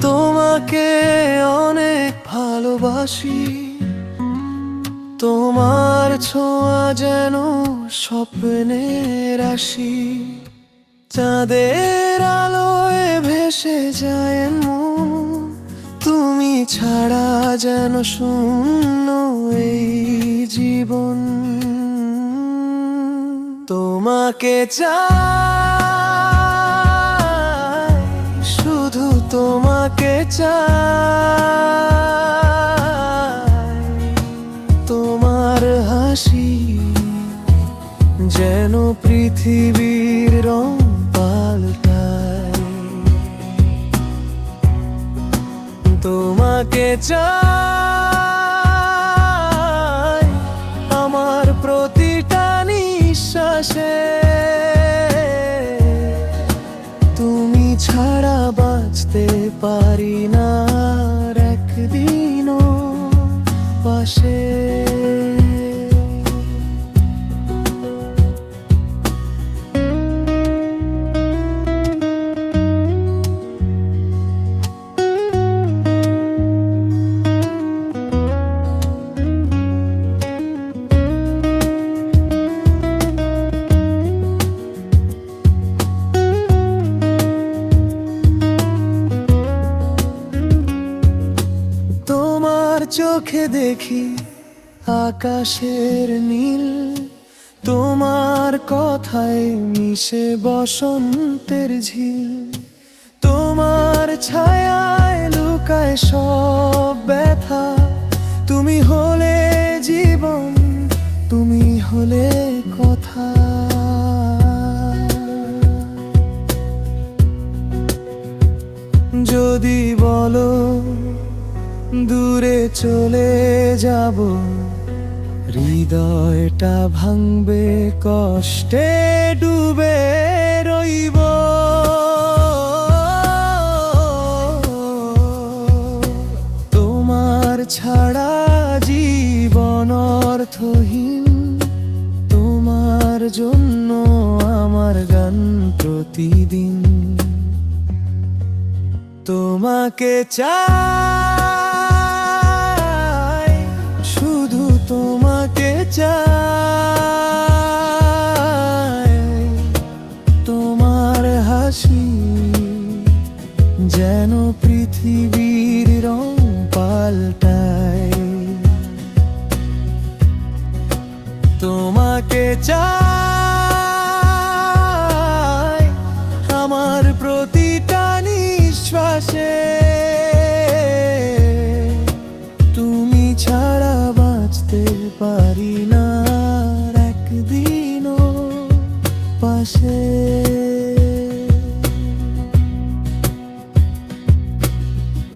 তোমাকে অনেক ভালোবাসি। তোমার ছোঁয়া যেন স্বপ্নের আসি চাঁদের আলোয় ভেসে যায় মন। তুমি ছাড়া যেন শূন্য এই জীবন। তোমাকে চাই তোমাকে চাই তোমার হাসি যেন পৃথিবীর রং পাল্টায়। তোমাকে চাই আমার প্রতিটা নিঃশ্বাসে বাঁচতে পারি না। তোমার চোখে দেখি আকাশের নীল। তোমার কথায় মিশে বসন্তের ঝিল। তোমার ছায়ায় লুকায় সব ব্যথা। তুমি হলে জীবন, তুমি হলে কথা। যদি বলো দূরে চলে যাব। হৃদয়টা ভাঙবে, কষ্টে ডুবে রইব। তোমার ছাড়া জীবন অর্থহীন। তোমার জন্য আমার গান প্রতিদিন। তোমাকে চাই তোমাকে চাই। তোমার হাসি যেন পৃথিবীর রং পাল্টায়। তোমাকে চাই। পারি